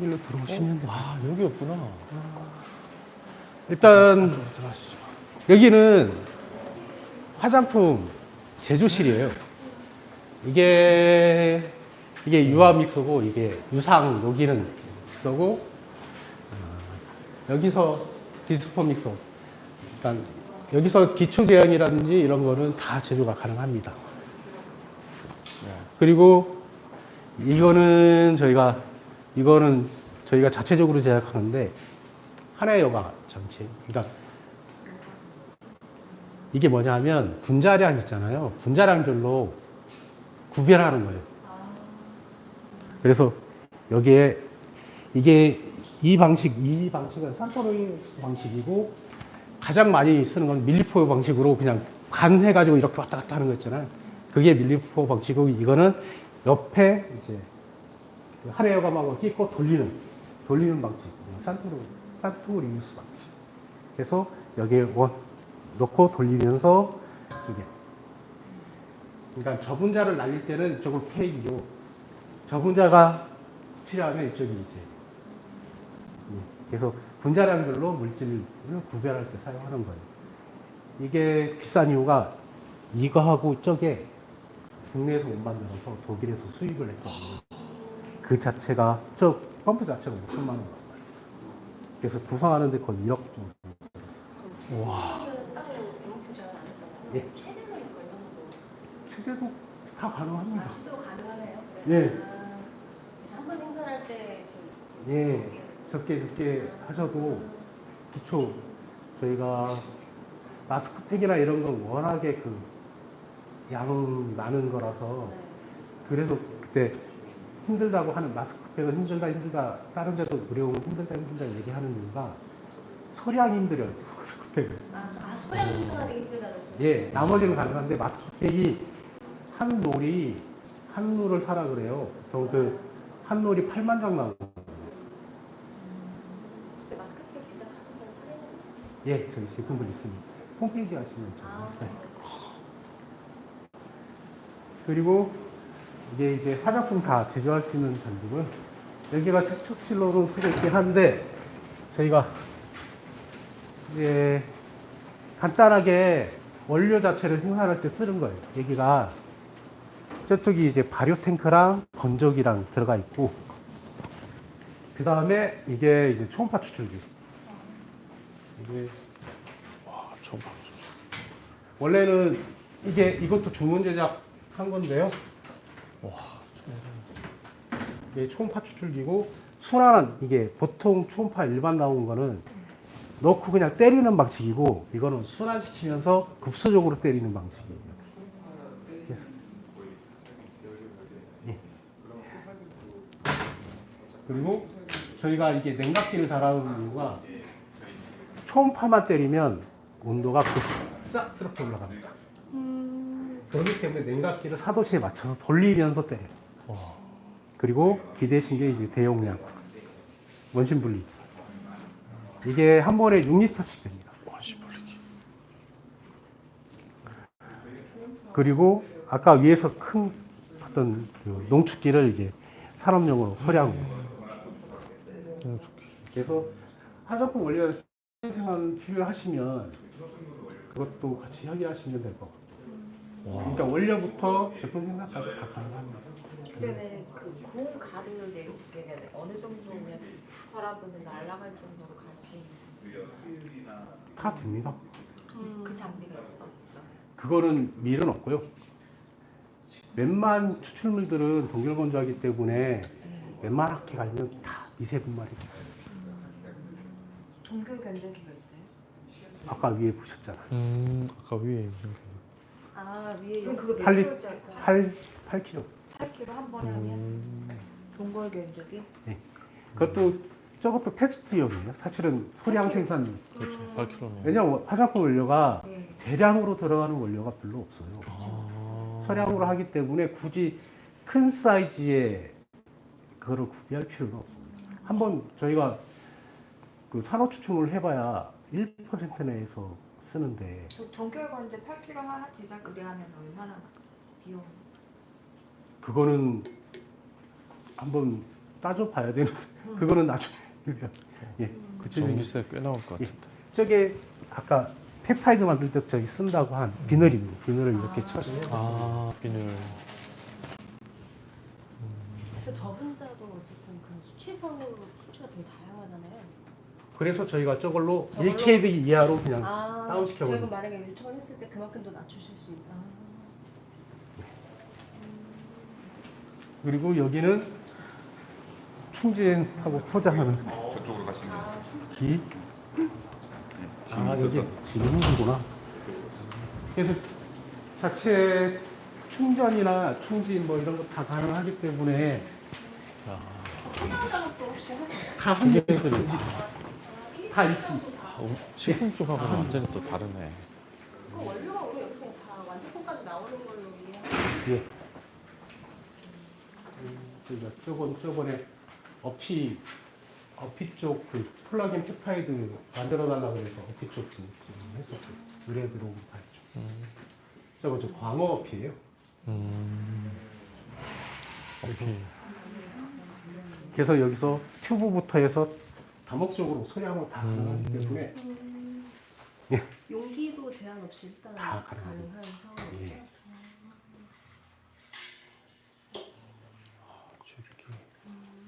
여기로 들어오시면 돼. 아 여기였구나. 일단. 여기는 화장품 제조실이에요. 이게 이게 유화 믹서고 이게 유상 녹이는 믹서고 어, 여기서 디스포 믹서. 일단 여기서 기초 제형이라든지 이런 거는 다 제조가 가능합니다. 그리고 이거는 저희가 이거는 저희가 자체적으로 제작하는데 하나의 여가 장치. 그러니까 이게 뭐냐면 분자량 있잖아요. 분자량별로 구별하는 거예요. 그래서 여기에 이게 이 방식, 이 방식은 산토로이 방식이고 가장 많이 쓰는 건 밀리포 방식으로 그냥 간해가지고 이렇게 왔다 갔다 하는 거 있잖아요. 그게 밀리포 방식이고 이거는 옆에 이제 그 하레어 가마고 끼고 돌리는 돌리는 방식. 산토로 산토리우스 방식. 그래서 여기에 원 넣고 돌리면서 이쪽에. 그러니까 저분자를 날릴 때는 이쪽을 페이고 저분자가 필요하면 이쪽이 이제. 예. 그래서 분자량별로 물질을 구별할 때 사용하는 거예요. 이게 비싼 이유가 이거하고 저게 국내에서 못 만들어서 독일에서 수입을 했거든요. 그 자체가 저 펌프 자체가 5천만 원. 그래서 구성하는데 거의 1억 정도. 와. 예. 최대도 다 가능합니다. 예. 아, 그래서 한번 행사할 때좀 예, 적게 적게 하셔도 기초 저희가 마스크팩이나 이런 건 워낙에 그양 많은 거라서 네. 그래서 그때 힘들다고 하는 마스크팩은 힘들다 힘들다 다른 데도 의료용 힘들다 힘들다 얘기하는 이유가 소량 힘들어요 마스크팩은 아, 아 소량 조절하기 힘들다 그랬어요. 예 나머지는 가능한데 마스크팩이 한 롤이 한 롤을 사라 그래요 저그 한 롤이 8만 장 나오고 마스크팩 제작하는 건 사례가 있어요. 예, 저희 제품들 있습니다. 홈페이지 가시면 저기 아, 있어요. 그리고 이게 이제 화장품 다 제조할 수 있는 전기고요. 여기가 세척실로는 쓰고 있긴 한데 저희가 이제 간단하게 원료 자체를 생산할 때 쓰는 거예요. 여기가 저쪽이 이제 발효 탱크랑 건조기랑 들어가 있고 그 다음에 이게 이제 초음파 추출기. 이게 와 처음 봤어. 원래는 이게 이것도 주문 제작한 건데요. 와. 이게 초음파 추출기고 순환은 이게 보통 초음파 일반 나온 거는 넣고 그냥 때리는 방식이고 이거는 순환시키면서 급수적으로 때리는 방식이에요. 그래서 예. 그리고 저희가 이게 냉각기를 달아놓은 이유가 초음파만 때리면 온도가 급삭스럽게 올라갑니다. 그렇기 때문에 냉각기를 4도씨에 맞춰서 돌리면서 때려요. 와. 그리고 기대신 게 이제 대용량 원심 분리. 이게 한 번에 6리터씩 됩니다. 와시 벌리기. 그리고 아까 위에서 큰 어떤 그 농축기를 이제 산업용으로 소량으로. 그래서 화장품 원료 생산 필요하시면 그것도 같이 협의하시면 될 것 같아요. 와. 그러니까 원료부터 제품 생산까지 다 가능합니다. 그러면 그 고온 가루를 낼수 있게 되는 어느 정도면 혈압은 날아갈 정도로 갈 수 있는 장비? 다 됩니다. 그 장비가 있어. 있어. 그거는 밀은 없고요. 웬만 추출물들은 동결 건조하기 때문에 웬만하게 갈면 다 미세 분 말이 돼요. 동결 견적기가 있어요? 아까 위에 보셨잖아요. 음 아까 위에 아 위에 그럼 그거 몇 팔 리- 킬로짜리일까요? 8, 8kg. 8kg 한 게. 번에 하면 음. 동결 견적이? 그것도 저것도 테스트용이에요. 사실은 소량 생산. 그렇죠. 8kg면. 왜냐면 화장품 원료가 네. 대량으로 들어가는 원료가 별로 없어요. 아. 소량으로 하기 때문에 굳이 큰 사이즈의 그거를 구비할 필요는 없습니다. 한번 저희가 그 산호 추출을 해봐야 1% 내에서 쓰는데 저 동결 건제 8kg 하나 제작 의뢰하면 얼마나 비용? 그거는 한번 따져봐야 되는 그거는 나중에 예 그쪽에 전기세 꽤 나올 것 예. 같은데. 저게 아까 펩타이드 만들 때 저기 쓴다고 한 비늘입니다. 비늘을 이렇게 아. 쳐서 아 비늘. 그래서 저 혼자도 어쨌든 그런 수치상으로 수치가 되게 다양하잖아요. 그래서 저희가 저걸로 저걸로? 1KD 이하로 그냥 아, 다운시켜 저희가 만약에 요청을 했을 때 그만큼 더 낮추실 수 있다. 그리고 여기는 충진하고 포장하는 저쪽으로 가시면 돼요. 아, 기. 짐이 아, 여기 있어서. 지금이구나. 그래서 자체 충전이나 충진 뭐 이런 거 다 가능하기 때문에 야, 포장 작업도 혹시 하세요? 다 한개 기계들이 다다 있습니다. 아, 우- 식품 쪽하고 는 완전히 또 다르네. 그 원료가 오늘 여기 다 완제품까지 나오는 걸로 이해하면 예. 저희가 저번 저번에 어피 어피 쪽그 플러긴 펩타이드 만들어 달라 그래서 어피 쪽 지금 했었고 의뢰 들어오고 봤죠. 음. 저거 저 광어 어피예요. 음. 오케이. 그래서 여기서 튜브부터 해서 다목적으로 소량으로 다 가능하기 음. 때문에 용기도 제한 없이 일단 다 가능한. 상황이죠. 예.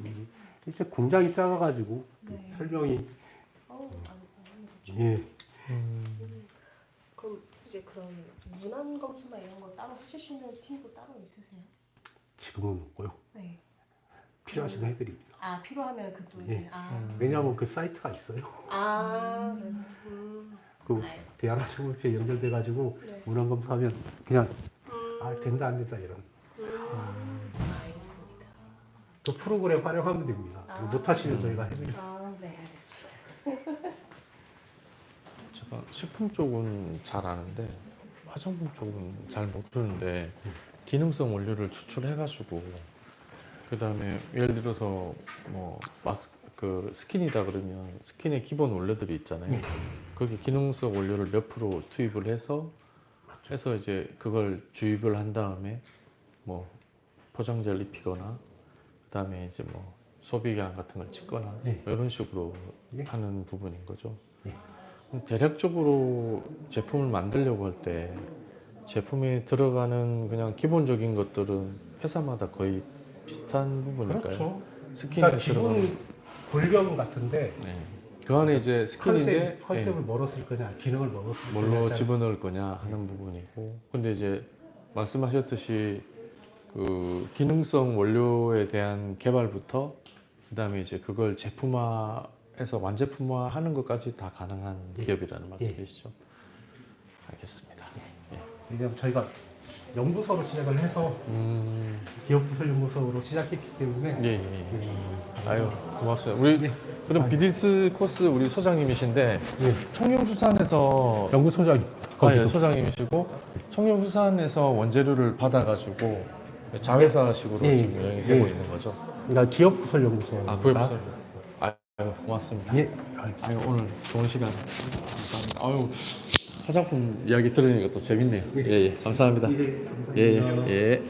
음, 이제 공장이 작아가지고 그 네. 설명이 어우, 아니, 아니. 예 음. 그럼 이제 그런 문안 검수나 이런 거 따로 하실 수 있는 팀도 따로 있으세요? 지금은 없고요. 네. 필요하시면 해드립니다. 아 필요하면 그또 예. 이제 아. 음. 왜냐하면 그 사이트가 있어요. 아 음. 그 알겠습니다. 대한항공업체에 연결돼가지고 네. 운항 검사하면 그냥 음. 아 된다 안 된다 이런 음. 알겠습니다. 그 프로그램 활용하면 됩니다. 아. 못하시면 저희가 해드릴게요. 아, 네, 알겠습니다. 제가 식품 쪽은 잘 아는데 화장품 쪽은 잘 모르는데 기능성 원료를 추출해가지고 그 다음에 예를 들어서 뭐 마스 그 스킨이다 그러면 스킨의 기본 원료들이 있잖아요. 네. 거기 기능성 원료를 몇 프로 투입을 해서 해서 이제 그걸 주입을 한 다음에 뭐 포장재를 입히거나 그다음에 이제 뭐 소비량 같은 걸 찍거나 네. 이런 식으로 네. 하는 부분인 거죠. 네. 대략적으로 제품을 만들려고 할 때 제품에 들어가는 그냥 기본적인 것들은 회사마다 거의 비슷한 부분일까요? 그렇죠. 스킨에 그러니까 기본 골격 같은데 네. 그 안에 이제 스킨인데 컨셉, 컨셉을 뭘로 쓸 거냐, 기능을 쓸 거냐. 뭘로 집어넣을 거냐 하는 부분이고 근데 이제 말씀하셨듯이 그 기능성 원료에 대한 개발부터 그다음에 이제 그걸 제품화해서 완제품화 하는 것까지 다 가능한 예. 기업이라는 말씀이시죠? 알겠습니다. 예. 왜냐하면 저희가 연구소로 시작을 해서 음, 기업부설 연구소로 시작했기 때문에 예, 예, 예. 아유, 고맙습니다. 우리 네. 그럼 비디스 코스 우리 소장님이신데 예. 청룡수산에서 연구소장 아, 예, 소장님이시고 청룡수산에서 원재료를 받아가지고 자회사식으로 예, 지금 운영이 예. 되고 있는 거죠. 그러니까 기업부설 연구소. 아, 그게 무슨? 아유, 고맙습니다. 예. 아유, 아유, 오늘 좋은 시간 감사합니다. 아유, 화장품 이야기 들으니까 또 재밌네요. 예, 예, 감사합니다. 예, 예, 감사합니다. 예.